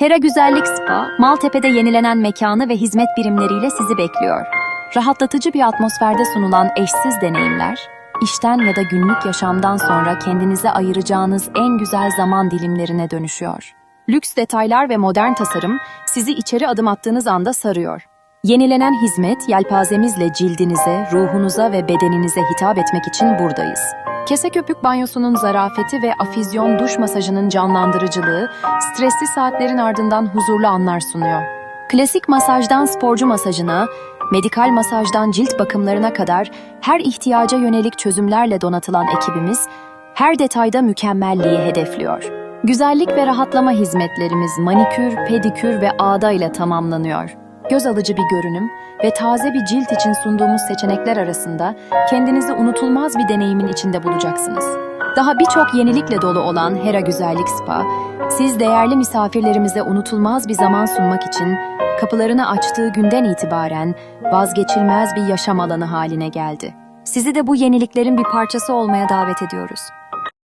Hera Güzellik Spa, Maltepe'de yenilenen mekanı ve hizmet birimleriyle sizi bekliyor. Rahatlatıcı bir atmosferde sunulan eşsiz deneyimler, işten ya da günlük yaşamdan sonra kendinize ayıracağınız en güzel zaman dilimlerine dönüşüyor. Lüks detaylar ve modern tasarım sizi içeri adım attığınız anda sarıyor. Yenilenen hizmet yelpazemizle cildinize, ruhunuza ve bedeninize hitap etmek için buradayız. Kese köpük banyosunun zarafeti ve afizyon duş masajının canlandırıcılığı, stresli saatlerin ardından huzurlu anlar sunuyor. Klasik masajdan sporcu masajına, medikal masajdan cilt bakımlarına kadar her ihtiyaca yönelik çözümlerle donatılan ekibimiz, her detayda mükemmelliği hedefliyor. Güzellik ve rahatlama hizmetlerimiz manikür, pedikür ve ağda ile tamamlanıyor. Göz alıcı bir görünüm ve taze bir cilt için sunduğumuz seçenekler arasında kendinizi unutulmaz bir deneyimin içinde bulacaksınız. Daha birçok yenilikle dolu olan Hera Güzellik Spa, siz değerli misafirlerimize unutulmaz bir zaman sunmak için kapılarını açtığı günden itibaren vazgeçilmez bir yaşam alanı haline geldi. Sizi de bu yeniliklerin bir parçası olmaya davet ediyoruz.